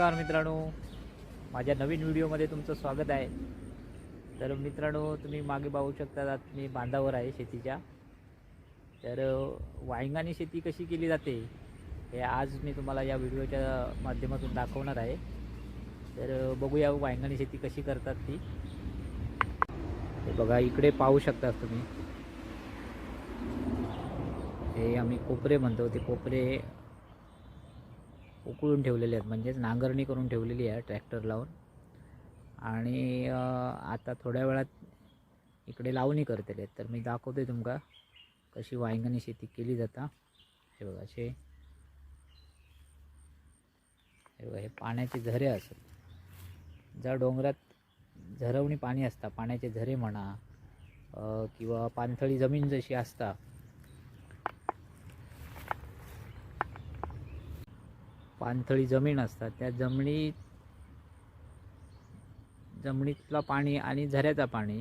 नमस्कार मित्रांनो. माझ्या नवीन व्हिडिओमध्ये तुमचं स्वागत आहे. तर मित्रांनो तुम्ही मागे पाहू शकता आज मी बांधावर आहे शेतीच्या. तर अ, शेती कशी केली जाते हे आज मी तुम्हाला या व्हिडिओच्या माध्यमातून दाखवणार आहे. तर बघूया वांगानी शेती कशी करतात ती. हे बघा इकडे पाहू शकता तुम्ही. हे आम्ही कोपरे म्हणतो ते कोपरे उकळून ठेवलेले आहेत. म्हणजेच नांगरणी करून ठेवलेली आहे ट्रॅक्टर लावून. आणि आता थोड्या वेळात इकडे लावणी करतले तर मी दाखवते तुमका कशी वांगणी शेती केली जाता. हे बघा असे. हे बघा हे पाण्याचे झरे असत. ज्या डोंगरात झरवणी पाणी असता पाण्याचे झरे म्हणा किंवा पाणथळी जमीन जशी असता पाणथळी जमीन असतात. त्या जमिनीत जमिनीतला पाणी आणि झऱ्याचा पाणी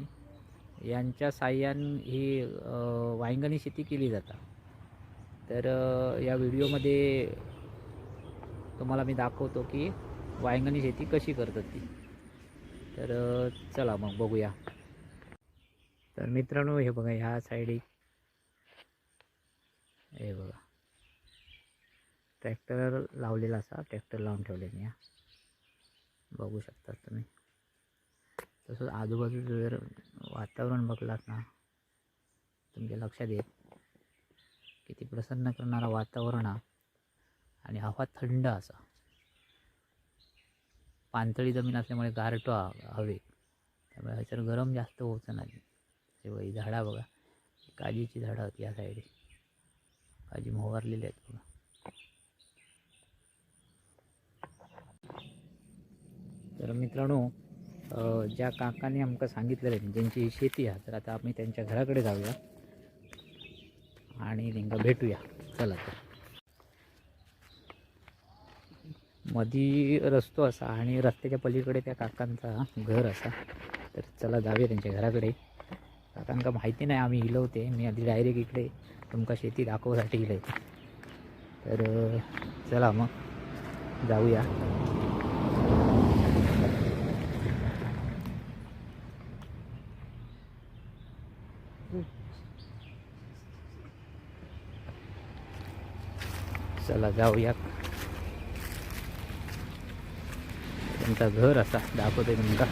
यांच्या साह्यान ही अ, वांगणी शेती केली जातात तर या व्हिडिओमध्ये तुम्हाला मी दाखवतो की वायंगणी शेती कशी करतात ती. तर चला मग बघूया. तर मित्रांनो हे बघा ह्या साईड. हे बघा. ट्रॅक्टर लावलेला असा ट्रॅक्टर लावून ठेवले मी बघू शकता तुम्ही. तसंच आजूबाजूचं जर वातावरण बघलात ना तुमच्या लक्षात येत किती प्रसन्न करणारा वातावरण हा आणि हवा थंड असा. पाणथळी जमीन असल्यामुळे गारटो हवे. त्यामुळे ह्याच्यावर गरम जास्त होतं नाही. तेव्हा ही झाडा बघा. काजीची झाडं होती या साईड. काजी मोहरलेली आहेत बघा. तर मित्रांनो ज्या काकांनी आमका सांगितलेलं आहे ज्यांची ही शेती आहे तर आता आम्ही त्यांच्या घराकडे जाऊया आणि त्यांना भेटूया. चला तर. मधी रस्तो असा आणि रस्त्याच्या पलीकडे त्या काकांचा घर असा. तर चला जाऊया त्यांच्या घराकडे. काकांका माहिती नाही आम्ही हिलवते मी आधी डायरेक्ट इकडे तुमका शेती दाखवसाठी हिलय तर चला मग. जाऊया. चला जाऊया त्यांचा घर असा दाखवते तुमका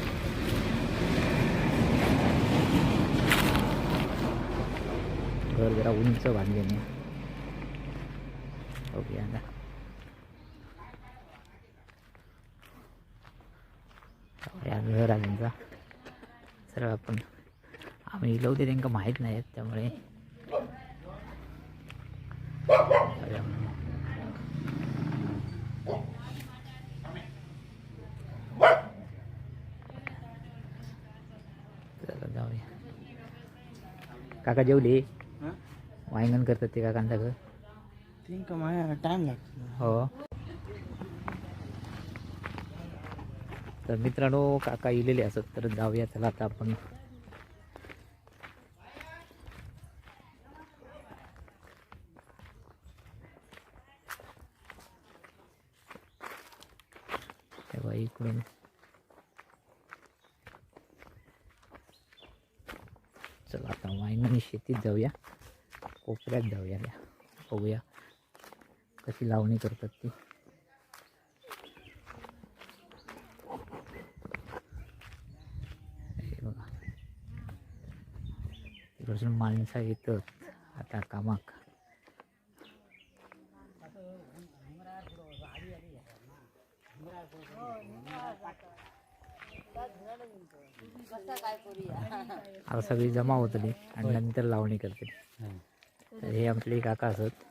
घर जरा उंच बांधले ओके आता. या घर आहे त्यांचा. सर्व आपण आम्ही इलवते त्यांना माहीत नाही आहेत त्यामुळे जाऊया. चला जाऊया काका जेवले? वांगण करतात ते काकांचं think माझ्या टाइम लागतो हो. तर मित्रांनो काका इलेले असत तर जाऊया चला आता आपण. तेव्हा इकडून. चला आता वाईनाने शेतीत जाऊया. कोपऱ्यात जाऊया त्या बघूया कशी लावणी करतात ती. बघा. तिकडसून माणसं येतात. आता कामाक. आता सगळी जमा होतली आणि नंतर लावणी करते. तर हे आपले काका असत.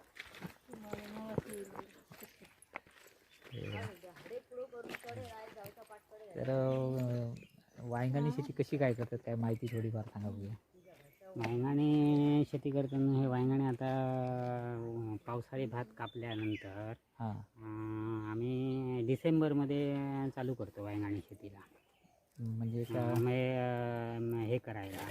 तर वांगानी शेती कशी काय करतात काय माहिती थोडीफार सांगा बघूया. वांगाणे शेती करताना हे वांगाणे आता पावसाळी भात कापल्यानंतर हां. आम्ही डिसेंबरमध्ये चालू करतो वांगाणे शेतीला. म्हणजे का हे करायला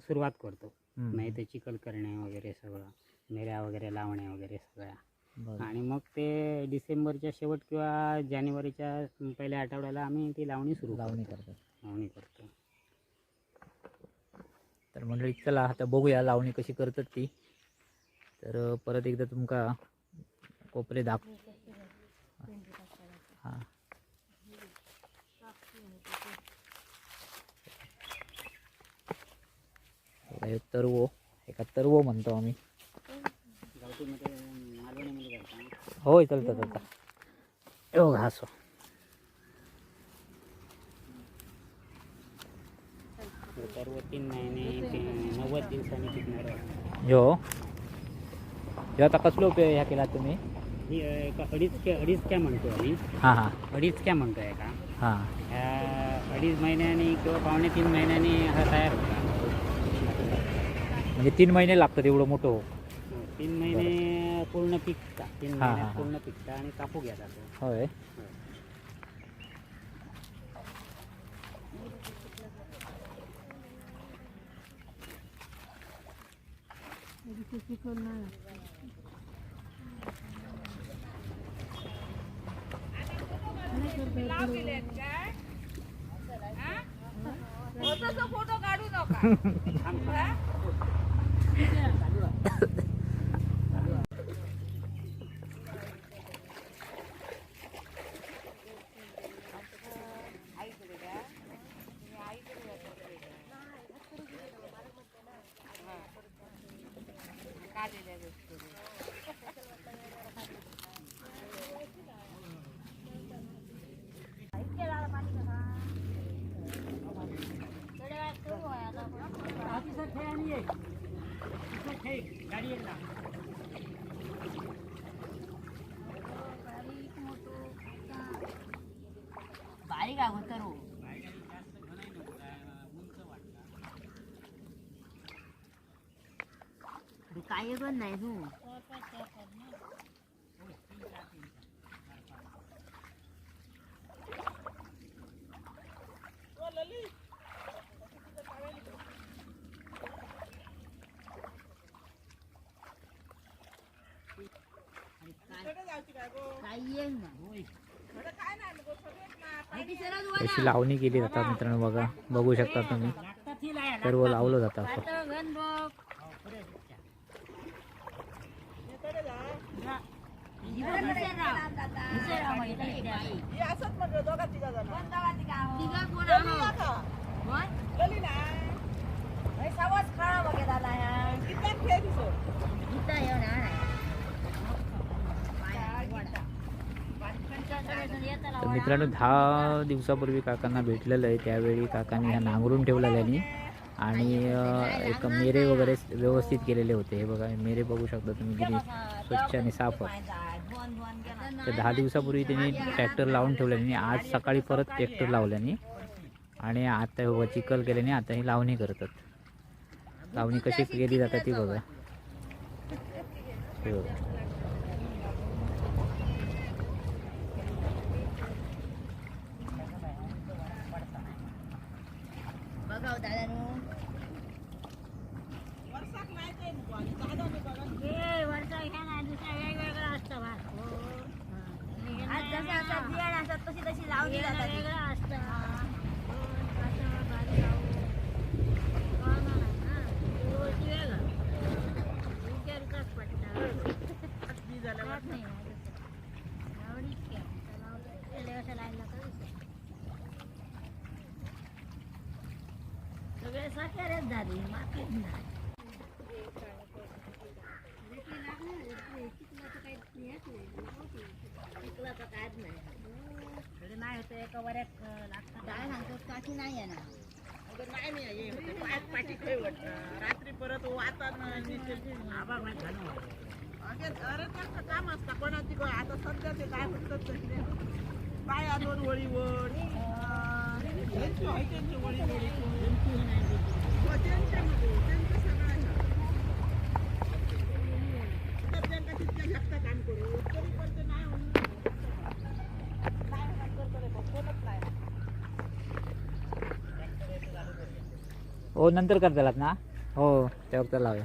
सुरुवात करतो. हम्म. म्हणजे ते चिखल करणे वगैरे सगळं मेऱ्या वगैरे लावणे वगैरे सगळ्या. बरं. आणि मग ते डिसेंबरच्या शेवट किंवा जानेवारीच्या पहिल्या आठवड्याला आम्ही ती लावणी सुरू लावणी करतो. करतात लावणी करतो. तर मंडळी चला आता बघूया लावणी कशी करतात ती. तर परत एकदा तुमका कोपरे दाख हां बघा, हे तरवो एका तरवो म्हणतो आम्ही. होय चालतं चालतं. हे बघा असो सर्व तीन महिने नव्वद दिवसांनी टिकणार यो ह्यो आता कसलो उपयोग ह्या केला तुम्ही? ही एका अडीच क्या अडीच क्या म्हणतो आम्ही. हां हां. अडीच क्या म्हणतोय का हां. ह्या अडीच महिन्यांनी किंवा पावणे तीन महिन्यांनी हा तयार होता. म्हणजे तीन महिने लागतात एवढं मोठं? हो तीन महिने पूर्ण पिकता. तीन हा, हा, महिन्यात हा. पूर्ण पिकता आणि कापू घ्या जातो होय. फोटो काढू नका. काही पण नाही तू अशी लावणी केली जातात मित्रांनो बघा. बघू शकता तुम्ही. सर्व लावलं तर मित्रांनो दहा दिवसापूर्वी काकांना भेटलेलं आहे. त्यावेळी काकांनी ह्या नांगरून ठेवलेल्यानी आणि एक मेरे वगैरे व्यवस्थित केलेले होते. हे बघा मेरे बघू शकता तुम्ही किती स्वच्छ आणि साफ तर दहा दिवसापूर्वी त्यांनी ट्रॅक्टर लावून ठेवल्याने आज सकाळी परत ट्रॅक्टर लावल्याने आणि आता हो चिखल केल्याने आता ही लावणी करतात. लावणी कशी केली जातात ती बघा दादा आज जसं असं बियाणं असतात तशी तशी लावली जातात सगळे साखरच झाली मातीच नाही तर काहीच नाही. नाही होतं एका वऱ्यात लागतात. काय सांगतो काठी नाही ना नाही नाही होते पायात पाठी खेळ वाटतं. रात्री परत वातावरण आभाळ माहीत झालं मला. अरे त्यांचं काम असतं. कोणाची गो- आता सध्या ते काय म्हणतात पाया दोन वळी वळ त्यांची आहे त्यांची वळी वळी हो, तर नंतर करतालात ना हो त्या वक्ता लावूया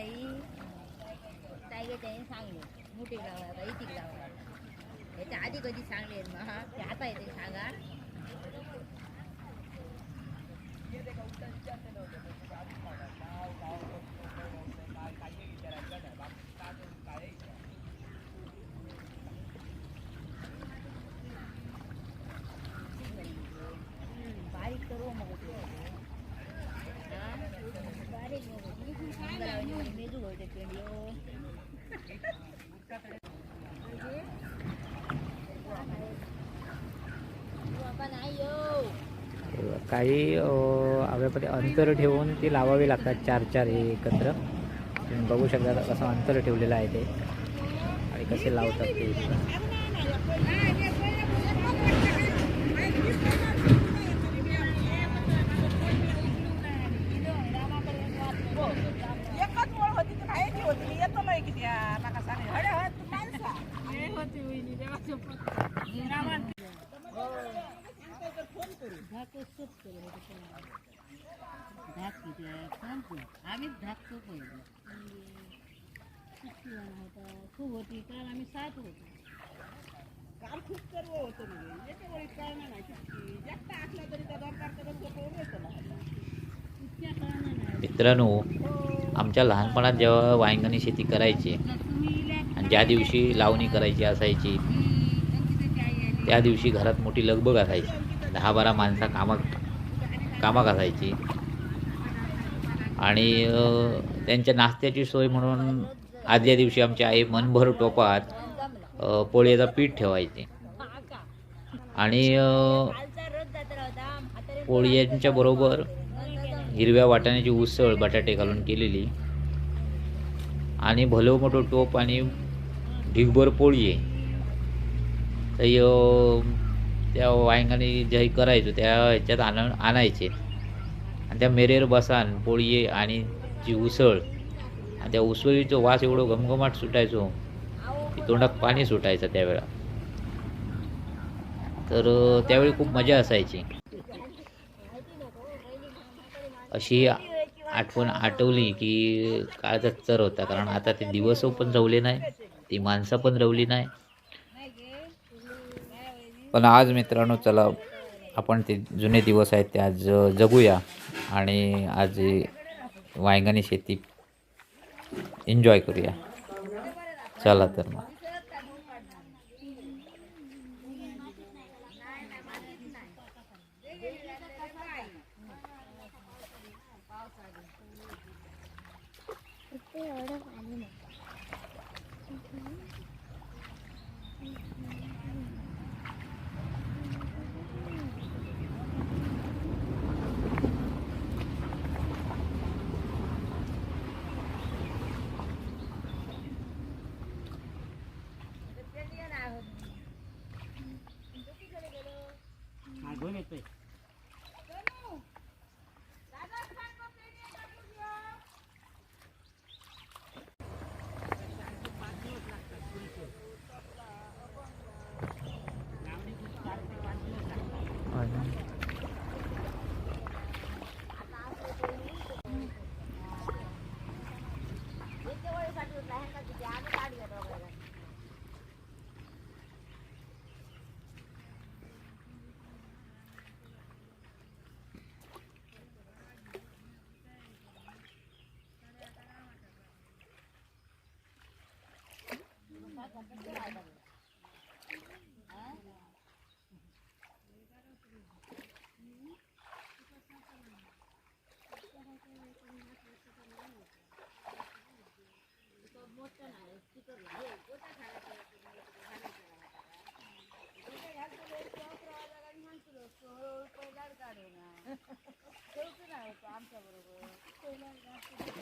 ताईगेताई ताईगेताई सांगले मोठी लावा का इतिक लावा याच्या आधी कधी सांगले मग हा ते आता येते सांगा बारीक करू मग बारीक मेजू होते पेंडिओ नाही येऊ काही आव्यामध्ये अंतर ठेवून ती लावावी लागतात चार चार हे एकत्र. तुम्ही बघू शकता कसं अंतर ठेवलेलं आहे ते. आणि कसे लावतात ते. होती होती नाही किती आ, नका सांगे अरे हो, तू काय सा? आम्हीच धाकतो पहिलं तू होती. काल आम्ही सात होतो. काम खूप सर्व होतं म्हणजे. काय नाही किती जास्त असला तरी त्या येतं मित्रांनो आमच्या लहानपणात जेव्हा वांगणी शेती करायची आणि ज्या दिवशी लावणी करायची असायची त्या दिवशी घरात मोठी लगबग असायची. दहा बारा माणसं कामा कामाक असायची आणि त्यांच्या नाश्त्याची सोय म्हणून आदल्या दिवशी आमची आई मनभर टोपात अ, पीठ ठेवायचे. आणि अ, पोळ्यांच्या बरोबर हिरव्या वाटाण्याची उसळ बटाटे घालून केलेली. आणि भलो मोठं टोप आणि ढिगभर पोळी आहे. तर त्या वायंगाने जे करायचो त्या ह्याच्यात आण आणायचे. आणि त्या मेरेर बसान पोळी आणि जी उसळ. आणि त्या उसळीचं वास एवढं घमघमाट सुटायचो की तोंडात पाणी सुटायचं त्यावेळा. तर त्यावेळी खूप मजा असायची. अशी आठवण आठवली की काळचा चर होता. कारण आता ते दिवस पण रवले नाही ती माणसं पण रवली नाही. पण आज मित्रांनो चला आपण ते जुने दिवस आहेत ते आज जगूया आणि आज ही शेती एन्जॉय करूया. चला तर मग. मागून आमच्या बरोबर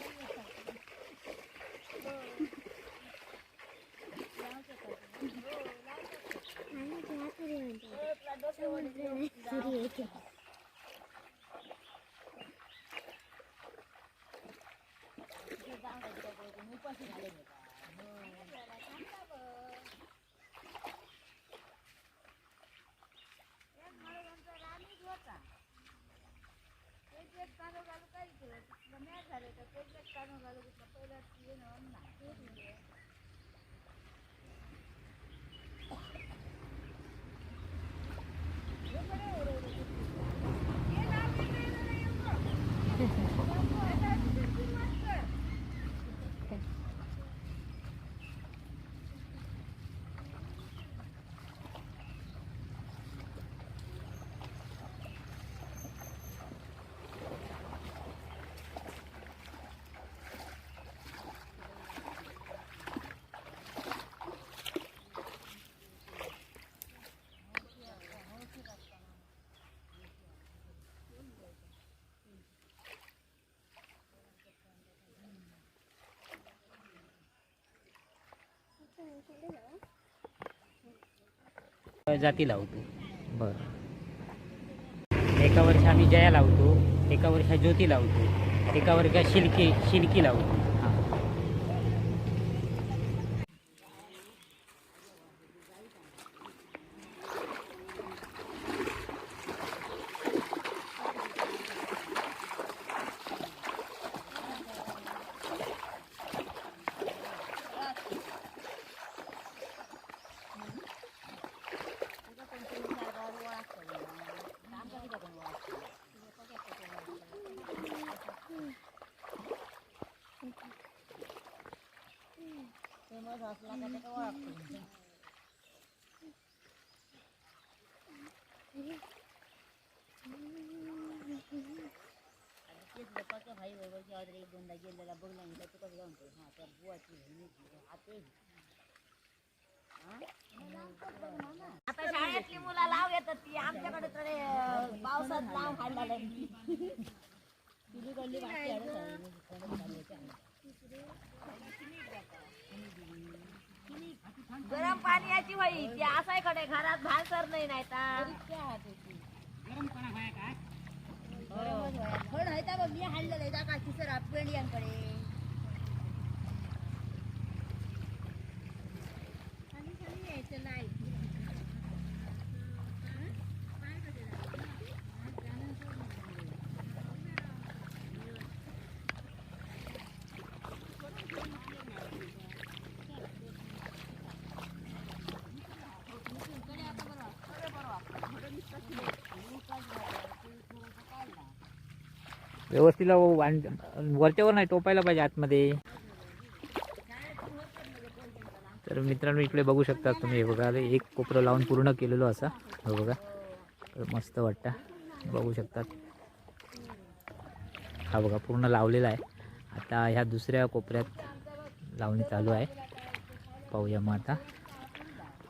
Ciao, ciao, ciao. जाती लावतो. बरं. एका वर्षी आम्ही जया लावतो एका वर्षा ज्योती लावतो एका वर्षा शिलकी शिलकी लावतो. वगैरे ऑर्डर एक दोनदा गेलेला बघला मी तू कसं जाऊन हा त्या बुवाची हाते आता शाळेतली मुलं लाव येतात ती आमच्याकडे तर पावसात लाव खायला तुझी वाटते ते. गरम पाण्याची वही ती असायकडे घरात भासर नाही नाही तर हाय आहे का मी हाणलेलं आहे का किसर पेंडियांकडे व्यवस्थित वरच्यावर नाही टोपायला पाहिजे आतमध्ये. तर मित्रांनो इकडे बघू शकता तुम्ही हे बघा एक कोपरं लावून पूर्ण केलेलो असा. हे बघा तर मस्त वाटतं. बघू शकतात हा बघा पूर्ण लावलेला आहे. आता ह्या दुसऱ्या कोपऱ्यात लावणी चालू आहे. पाहूया मग आता.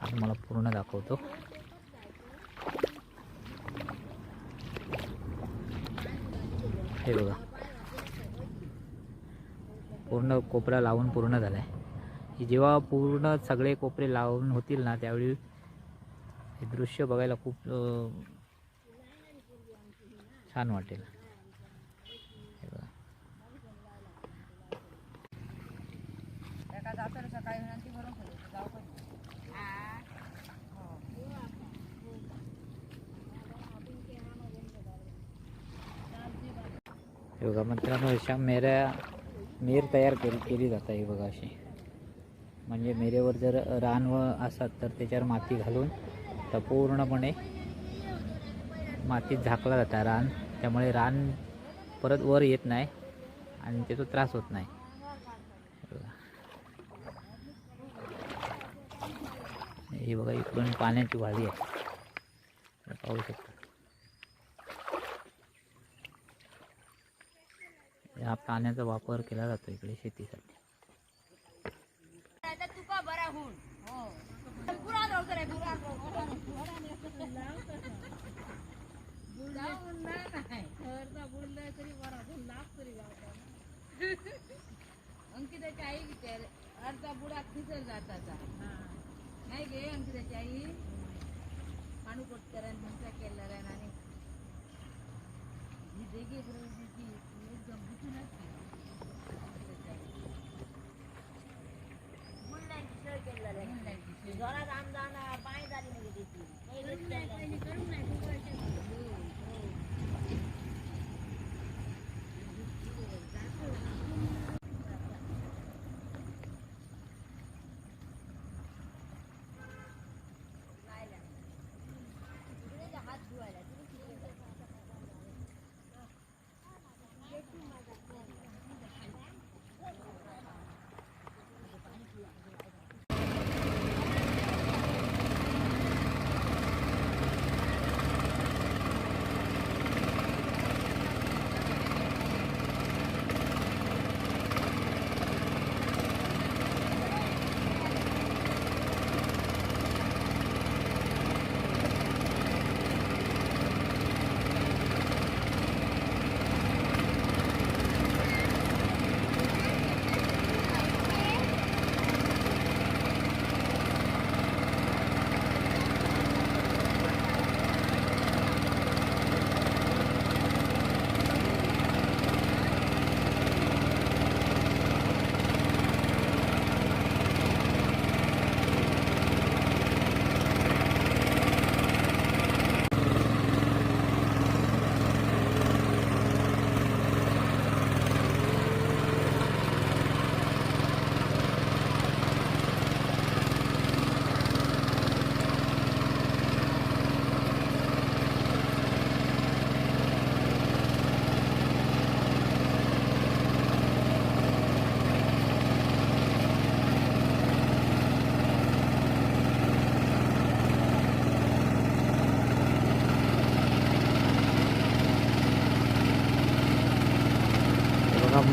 आता मला पूर्ण दाखवतो. हे बघा. पूर्ण कोपरा लावून पूर्ण झाला आहे जेव्हा पूर्ण सगळे कोपरे लावून होतील ना त्यावेळी हे दृश्य बघायला खूप छान वाटेल. हे बघा विनंती करून ठेवली जाऊ कधी हे बघा मित्रांनो अशा मेऱ्या मेर तयार केली केली जात आहे बघा अशी. म्हणजे मेरेवर जर रान व असतात तर त्याच्यावर माती घालून तर पूर्णपणे मातीत झाकला जातं रान. त्यामुळे रान परत वर येत नाही आणि त्याचा त्रास होत नाही. हे बघा. ही बघा इकडून पाण्याची वाली आहे. पाहू शकता. ह्या पाण्याचा वापर केला जातो इकडे शेतीसाठी.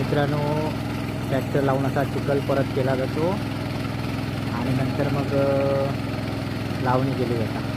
मित्रांनो ट्रॅक्टर लावून असा चिखल परत केला जातो. आणि नंतर मग लावणी केली जातात.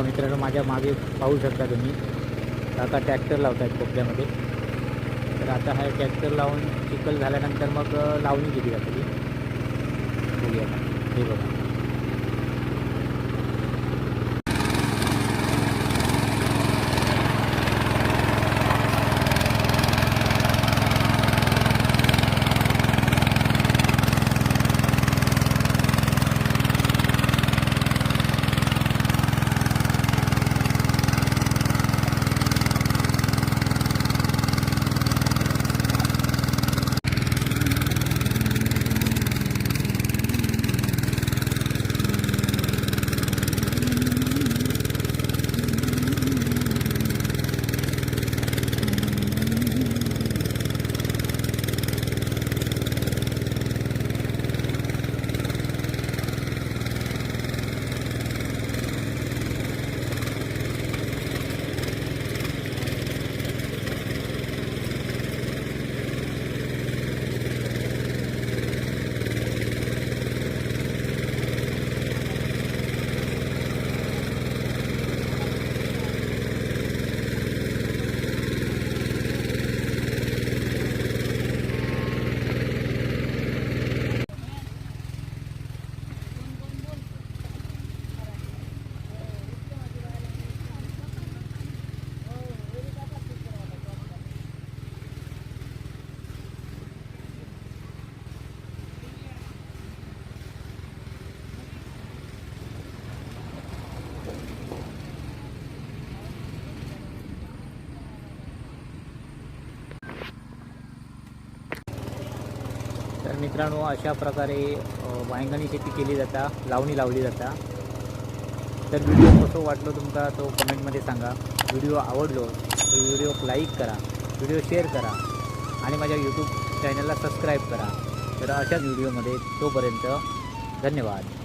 बघा मित्रांनो माझ्या मागे पाहू शकता तुम्ही. आता ट्रॅक्टर लावत आहेत कोपऱ्यामध्ये तर आता हा ट्रॅक्टर लावून चिखल झाल्यानंतर मग लावणी केली जाते बघूया. हे बघा. मित्रांनो अशा प्रकारे अ, वांयगणी शेती केली जाता लावणी लावली जाता. तर व्हिडिओ कसो वाटलो तुमका तो कमेंटमध्ये सांगा. व्हिडिओ आवडलो तर व्हिडिओ लाईक करा व्हिडिओ शेअर करा आणि माझ्या यूट्यूब चॅनलला सबस्क्राईब करा. तर अशाच व्हिडिओमध्ये तोपर्यंत धन्यवाद.